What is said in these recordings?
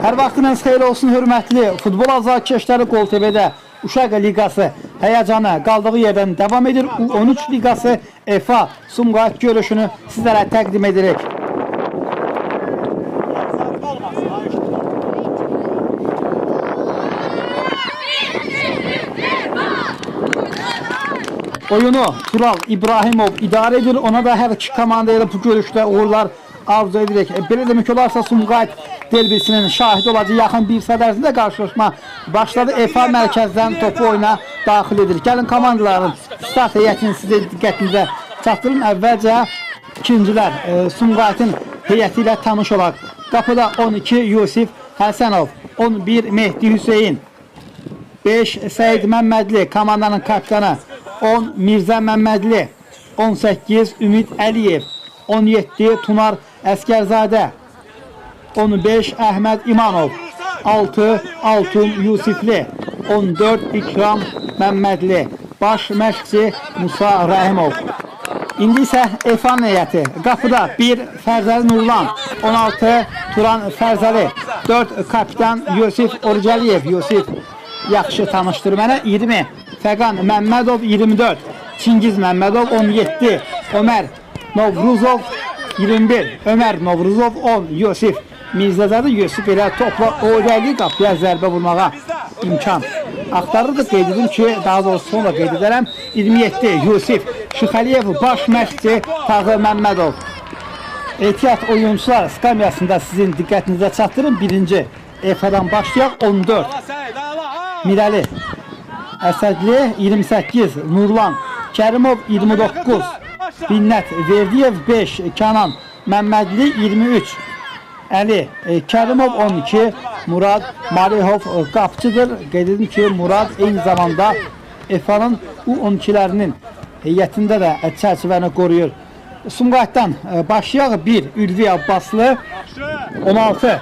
Hər vaxtınız xeyir olsun hörmətli futbol azarkeşləri Qol TV-də Uşaq Liqası həyəcanı qaldığı yerdən davam edir. U13 Liqası EFA Sumqayıt görüşünü sizlərə təqdim edirik. Oyunu Tural İbrahimov idarə edir. Ona da hər iki komanda ilə bu görüşdə uğurlar arzu edirik. E, belə demək olarsa Sumqayıt derbisinin şahidi olacaq yaxın bir saat ərzində qarşılaşma başladı. EFA mərkəzdən topu oyuna daxil edir. Gəlin komandaların start heyətini sizə diqqətinizə çatdırın. Əvvəlcə ikincilər e, Sumqayıtın heyəti ilə tanış olaq. Qapıda 12 Yusif Həsənov, 11 Mehdi Hüseyin, 5 Səyid Məmmədli komandanın kapitanı 10 Mirzə Məmmədli 18 Ümid Əliyev 17 Tunar Əskərzadə 15 Əhməd İmanov. 6 Altun Yusifli. 14 İkram Məmmədli. Baş məşqçi Musa Rəhimov. İndi isə Efan heyəti. Qapıda 1 Fərzəli Nurlan, 16 Turan Fərzəli, 4 kapitan Yusif Orcəliyev. Yusif yaxşı tanışdır mənə. 20 Fəqan Məmmədov 24, Çingiz Məmmədov 17, Ömər Novruzov 21, Ömər Novruzov 10, Yusif Mirzəzadə Yusif elə topla Orcəli qapıya zərbə vurmağa imkan axtarırdı. Qeyd edim ki, daha doğrusu sonra qeyd edərəm. 27 Yusif Şıxəliyev baş məşqçi Tağı Məmmədov. Ehtiyat oyuncular skamyasında sizin diqqətinizə çatdırın. Birinci EFA-dan başlayaq 14 Mirəli Əsədli 28 Nurlan Kərimov 29 Binnət Verdiyev 5 Kənan Məmmədli 23 Əli e, Kərimov 12 Murad Malihov e, qapçıdır. Qeyd edim ki, Murad eyni zamanda EFA-nın U12-lərinin heyətində də e, çərçivəni qoruyur. Sumqayıtdan başlayaq 1 Ülvi Abbaslı 16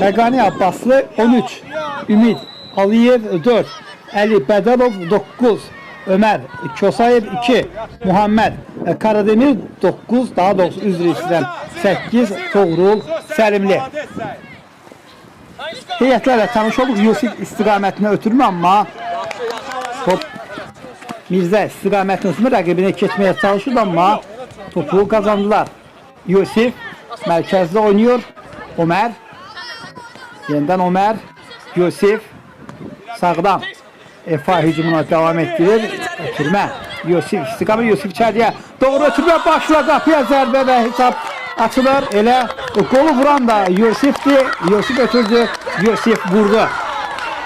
Fəqani Abbaslı 13 Ümid Aliyev 4 Əli Bədəlov 9 Ömər Kosayev 2 Muhammed e, Karademir 9 daha doğrusu üzr istəyirəm 8 Toğrul Səlimli Heyətlərlə tanış olduq Yusif istiqamətinə ötürmə amma top Mirzə istiqamətinə ötürmə rəqibini keçməyə çalışır amma topu qazandılar. Yusif mərkəzdə oynuyor Ömər Yeniden Ömer, Yusuf, sağdan Efa hücumuna devam ettirir. Ötürme, Yusuf, istikamı Yusuf içeriye. Doğru ötürme başla kapıya zərbe ve hesap açılır. Elə golu vuran da Yusuf'ti. Yusuf ötürdü, Yusuf vurdu.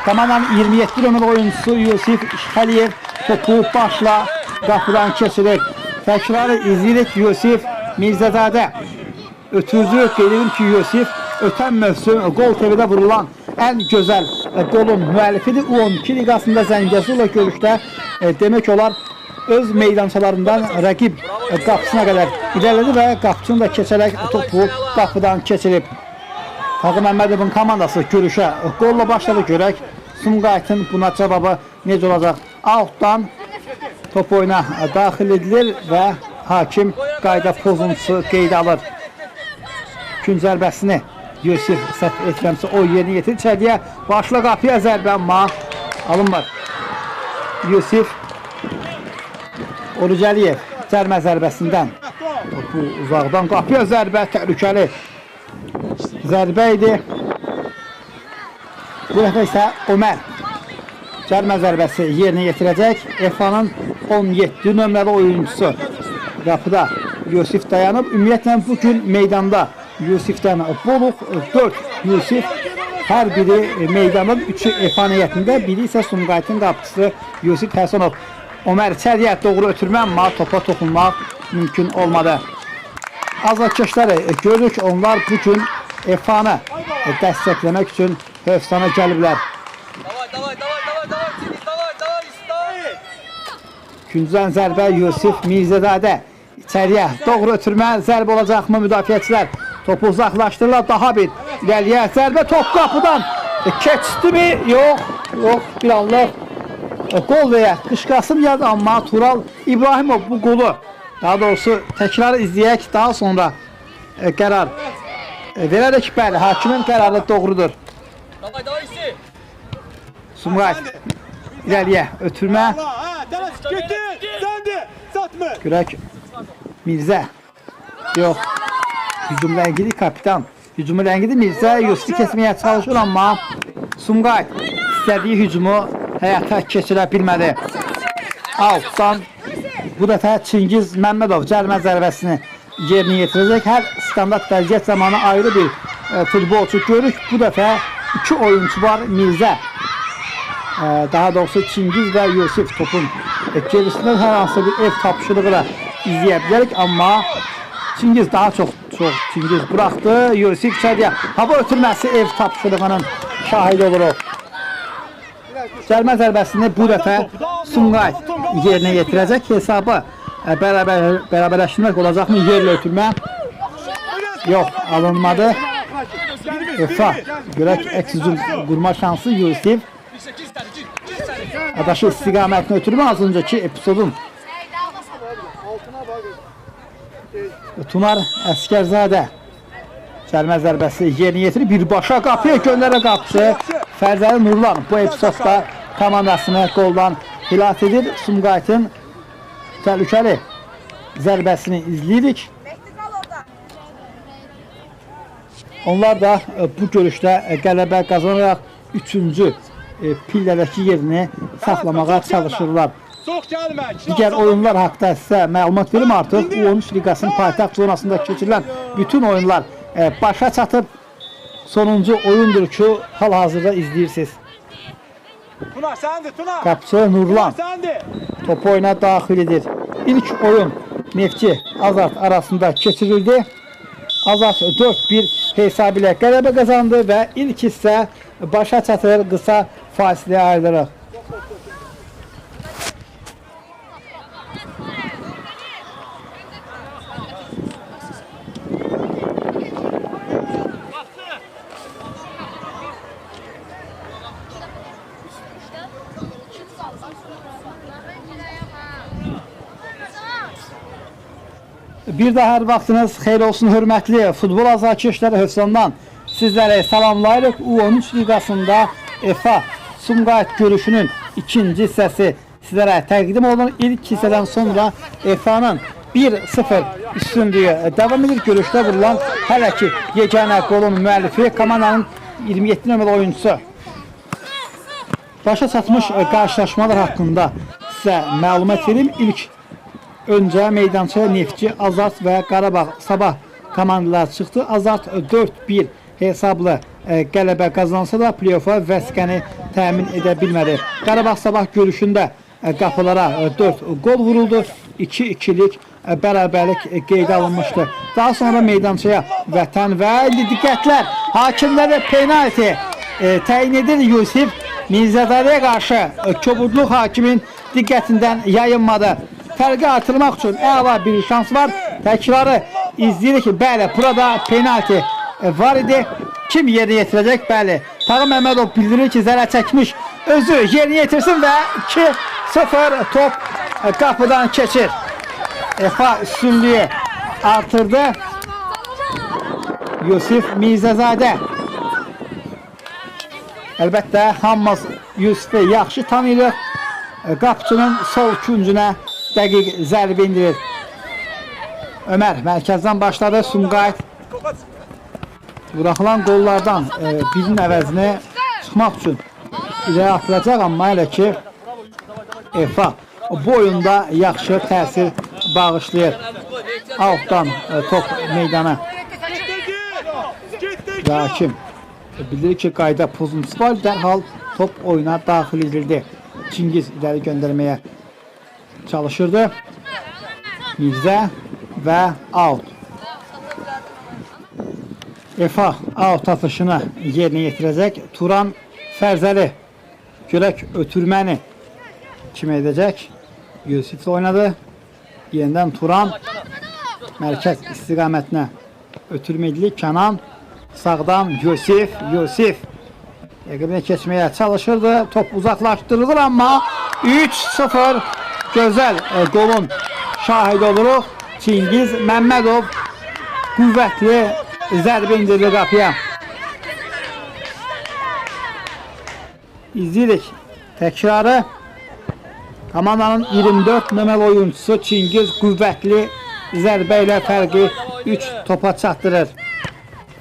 Tamamen 27 numaralı oyuncusu Yusuf Şəliyev topu başla qapıdan keçirir. Təkrarı izləyirik Yusuf Mirzəzadə. Ötürdü, qeyd edim ki Yusuf ötən mövsüm Gol TV-də vurulan ən gözəl e, golun müəllifidir. U12 liqasında Zəngəzurla görüşdə e, demək olar öz meydançalarından rəqib e, qapısına qədər irələdi və qapısını da keçərək topu qapıdan keçirib. Tağı Məmmədovun komandası görüşə qolla başladı görək. Sumqayıtın buna cavabı necə olacaq? Outdan top oyuna daxil edilir və hakim qayda pozuntusu qeydə alır. Gün Yusuf səhv etmirəmsə o yerinə yetir içəriyə. Başla qapıya zərbə amma alınmır. Yusuf Orucəliyev cərmə zərbəsindən topu uzaqdan qapıya zərbə təhlükəli zərbə idi. Bu dəfə isə Ömər cərmə zərbəsi yerinə yetirəcək. EFA-nın 17 nömrəli oyuncusu qapıda Yusif dayanıb. Ümumiyyətlə bu gün meydanda Yusuf'tan Boluq, 4 Yusuf hər biri e, meydanın üçü EFA niyyətində, biri isə Sumqayıtın qapıçısı Yusuf Həsənov. Ömər Çəliyə doğru ötürmə, amma topa toxunmaq mümkün olmadı. Azadkeşləri e, görürük, onlar bugün EFA-nı e, dəstəkləmək üçün Hövsana gəliblər. Güncdən zərbə Yusuf Mirzədadə. İçəriyə doğru ötürmə zərb olacaqmı müdafiəçilər? Topu uzaqlaşdırırlar daha bir irəliyə zərbə top qapıdan e, keçdimi yox yox bir anlıq e, gol veya qışqasım yadı amma Tural İbrahimov bu qolu daha doğrusu təkrarı izləyək daha sonra e, qərar e, verərək bəli hakimin qərarı doğrudur gitti. Döndü. Satma. Görək Mirzə. Yox. Hücum rəngidir kapitan. Hücum rəngidir Mirzə. Yusufu kesməyə çalışır amma Sumqayıt istədiyi hücumu həyata keçirə bilmədi. Altdan bu dəfə Çingiz Məmmədov cərimə zərbəsini yerinə yetirəcək. Hər standart vəziyyət zamanı ayrı bir e, futbolçu görürük. Bu dəfə iki oyuncu var Mirzə. E, daha doğrusu Çingiz və Yusif topun e, gerisindən hər hansı bir ev tapşırığı da izləyə bilərik. Amma Çingiz daha çox çox Çingiz buraxdı. Yusif içəriyə hava ötürməsi ev tapşırığının şahidi oluruq. Cəlmə zərbəsini bu dəfə Sumqayıt yerinə yetirəcək. Hesabı e, bərabər, bərabərləşdirmək olacaqmı? Yerlə ötürmə yox alınmadı. Efa görək əksizin qurma şansı Yusif. Adaşı istiqamətini ötürmə az öncəki epizodun Tunar Əskərzadə Cəlmə zərbəsi yerinə yetirib birbaşa qapıya göndərə qapısı Fərzəli Nurlan bu epizodda komandasını qoldan xilas edir. Sumqayıtın təhlükəli zərbəsini izləyirik. Onlar da e, bu görüşdə e, qələbə qazanaraq 3-cü e, pillədəki yerini saxlamağa çalışırlar. Digər oyunlar haqqında sizə məlumat verim artıq. U13 liqasının paytaxt zonasında keçirilən bütün oyunlar e, başa çatıb. Sonuncu oyundur ki, hal-hazırda izləyirsiniz. Qapıçı Nurlan Sendi. top oyuna daxil edir. İlk oyun Neftçi Azad arasında keçirildi. Azad 4-1 hesabı ilə qələbə qazandı və ilk hissə başa çatır, qısa fasilə ayrılırıq. Bir daha hər vaxtınız xeyir olsun hörmətli futbol azarkeşləri Hövsandan sizlərə salamlayırıq. U13 liqasında EFA Sumqayıt görüşünün ikinci hissəsi sizlərə təqdim olunur. İlk hissədən sonra EFA-nın 1-0 üstünlüyü davam edir. Görüşdə vurulan hələ ki yeganə qolun müəllifi komandanın 27 nömrəli oyuncusu Başa çatmış qarşılaşmalar haqqında sizə məlumat verim. İlk öncə meydançaya Neftçi, Azad və Qarabağ Sabah komandalar çıxdı. Azad 4-1 hesablı e, qələbə qazansa da play-offa vəsqəni təmin edə bilmədi. Qarabağ Sabah görüşündə e, qapılara 4 qol vuruldu. 2-2-lik e, bərabərlik e, qeydə alınmışdı. Daha sonra meydançaya Vətən və diqqətlər hakimlərə penalti e, təyin edir Yusif Mirzədəliyə qarşı e, kobudluq hakimin diqqətindən yayınmadı. Fərqi artırmaq üçün əla bir şans var. Təkrarı izləyirik bəli, burada penalti e, var idi. Kim yerinə yetirəcək? Bəli. Tağı Məmmədov bildirir ki, zərər çəkmiş. Özü yerinə yetirsin və 2-0 top e, qapıdan keçir. Efa üstünlüyü artırdı. Yusif Mirzəzadə. Əlbəttə, hamımız Yusufu yaxşı tanıyırıq. E, Qapıçının sol küncünə dəqiq zərbə indirir. Ömər mərkəzdən başladı. Sumqayıt buraxılan qollardan e, birinin əvəzini çıxmaq üçün irəli atılacaq, amma elə ki Efa bu oyunda yaxşı təsir bağışlayır. Altdan e, top meydana və hakim bilir ki, qayda pozuntusu var, dərhal top oyuna daxil edildi. Çingiz irəli göndərməyə çalışırdı. Mirzə və out. Efa out atışını yerinə yetirəcək. Turan Fərzəli görək ötürməni kim edəcək? Yusiflə oynadı. Yenidən Turan mərkəz istiqamətinə ötürmə edilir. Kənan sağdan Yusif, Yusif Rəqibinə keçməyə çalışırdı. Top uzaqlaşdırılır amma 3-0 gözəl e, qolun şahidi oluruq. Çingiz Məmmədov qüvvətli zərbə indirir qapıya. izləyirik təkrarı. Komandanın 24 nömrəli oyuncusu Çingiz qüvvətli zərbə ilə fərqi 3 topa çatdırır.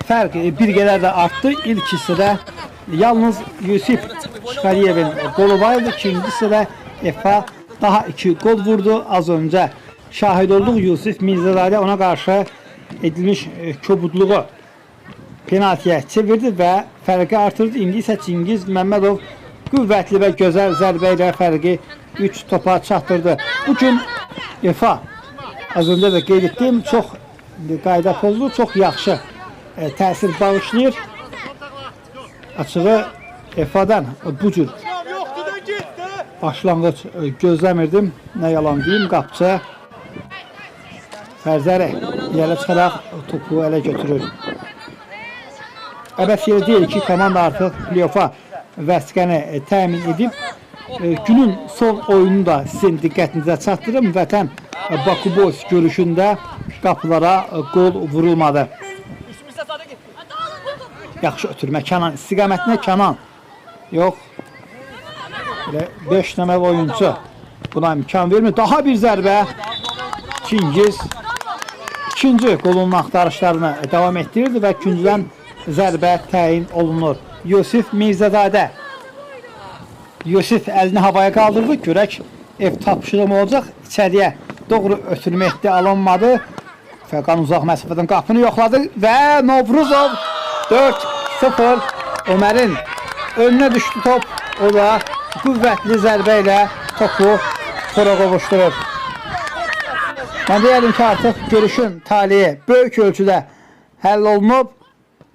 Fərq bir qədər də artdı. İlk hissədə yalnız Yusif Şikariyevin qolu var idi. İkinci hissədə Efa daha 2 gol vurdu. Az öncə şahid olduq Yusif Mirzəzadə ona qarşı edilmiş e, kobudluğu penaltıya çevirdi və fərqi artırdı. İndi isə Çingiz Məmmədov qüvvətli və gözəl zərbə ilə fərqi 3 topa çatdırdı. Bu gün Efa az öncə də qeyd etdiyim çox qayda pozlu, çox yaxşı e, təsir bağışlayır. Açığı Efa'dan bu cür başlanğıc e, gözləmirdim. Nə yalan deyim, qapçı Fərzəri yerə çıxaraq topu ələ götürür. Əbəs yeri deyil ki, komanda artıq play-offa vəsqəni e, təmin edib. E, Günün son oyunu da sizin diqqətinizə çatdırım. Vətən Baku Boys görüşündə qapılara qol vurulmadı. Yaxşı ötürmə Kənan istiqamətinə Kənan. Yox. Elə 5 nömrəli oyunçu buna imkan vermir. Daha bir zərbə. Çingiz ikinci qolunun axtarışlarını davam etdirirdi və küncdən zərbə təyin olunur. Yusif Mirzəzadə. Yusif əlini havaya qaldırdı. Görək ev tapşırımı olacaq. İçəriyə doğru ötürmə etdi, alınmadı. Fəqan uzaq məsafədən qapını yoxladı və Novruzov 4-0 Ömərin önünə düşdü top. O da qüvvətli zərbə topu tora qovuşdurur. Mən deyərdim ki, artıq görüşün taliyi böyük ölçüdə həll olunub.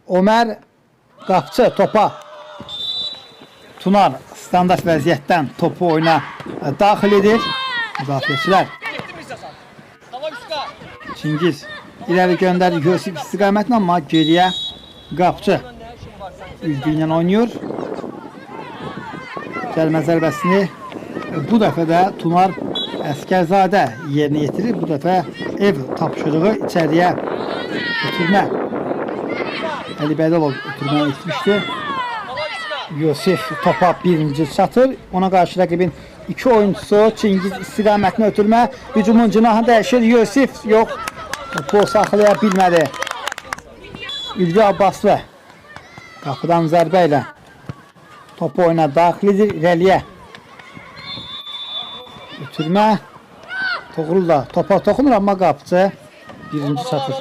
Ömər qapçı topa Tunar standart vəziyyətdən topu oyuna daxil edir. Müdafiəçilər. Çingiz ileri gönderdi Yusuf istikametine ama geriye Qapçı Ülgü ilə oynayır. Gəlmə zərbəsini bu dəfə də Tunar Əskərzadə yerinə yetirir. Bu dəfə ev tapşırığı içəriyə ötürmə. Əli Bədəlov ötürməni etmişdi. Yusif topa birinci çatır. Ona qarşı rəqibin iki oyuncusu Çingiz istiqamətini ötürmə. Hücumun cinahı dəyişir. Yusif yox. Topu saxlaya bilmədi. Ülvi Abbaslı qapıdan zərbə ilə topu oyuna daxil edir irəliyə. Ötürmə. Toğrul da topa toxunur amma qapıcı birinci çatır.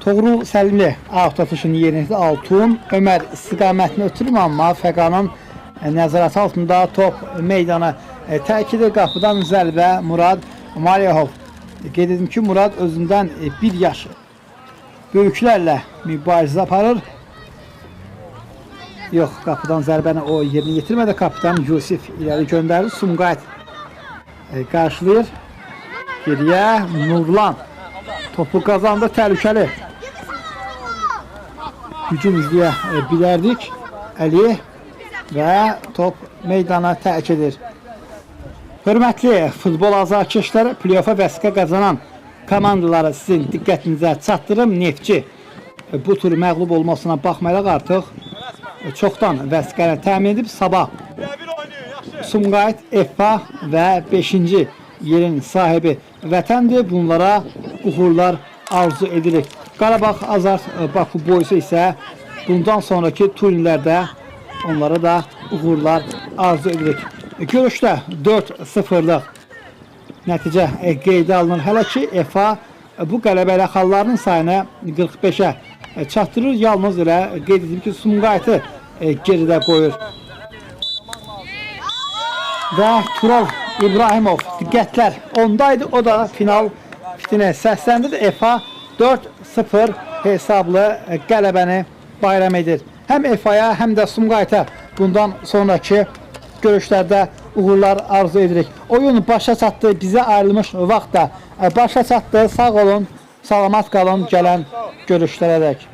Toğrul Səlimli atışını yerinə yetirdi. Altun Ömər istiqamətini ötürmür amma Fəqanın e, nəzarəti altında top meydana e, təkidir. Qapıdan zərbə Murad Maryahov. Qeyd edim ki, Murad özündən e, bir yaş böyüklərlə mübarizə aparır. Yox, qapıdan zərbəni o yerinə yetirmədi. Kapitan Yusif irəli göndərir. Sumqayıt e, qarşılayır. Geriyə Nurlan topu qazandı. Təhlükəli hücum izləyə e, bilərdik. Əli və top meydana tərk edir. Hörmətli futbol azarkeşləri play-offa vəsqə qazanan komandaları sizin diqqətinizə çatdırım. Neftçi e, bu tur məğlub olmasına baxmayaraq artıq çoxdan vəsqəni təmin edib sabah. Sumqayıt, EFA və 5-ci yerin sahibi vətəndir. Bunlara uğurlar arzu edilir. Qarabağ Azar e, Baku boysu isə bundan sonraki turnirlərdə onlara da uğurlar arzu edilir. Görüşdə 4-0-lıq nəticə qeydə alınır. Hələ ki EFA e, bu qələbə ilə xallarının sayını 45-ə e, çatdırır. Yalnız elə qeyd edim ki, Sumqayıtı e, geridə qoyur. və Tural İbrahimov diqqətlər ondaydı. O da final fitinə səsləndirdi. EFA 4-0 hesablı e, qələbəni bayram edir. Həm EFA-ya, həm də Sumqayıta bundan sonraki görüşlərdə uğurlar arzu edirik. Oyun başa çatdı. Bizə ayrılmış vaxt da e, başa çatdı. Sağ olun, salamat qalın gələn görüşlərə dək.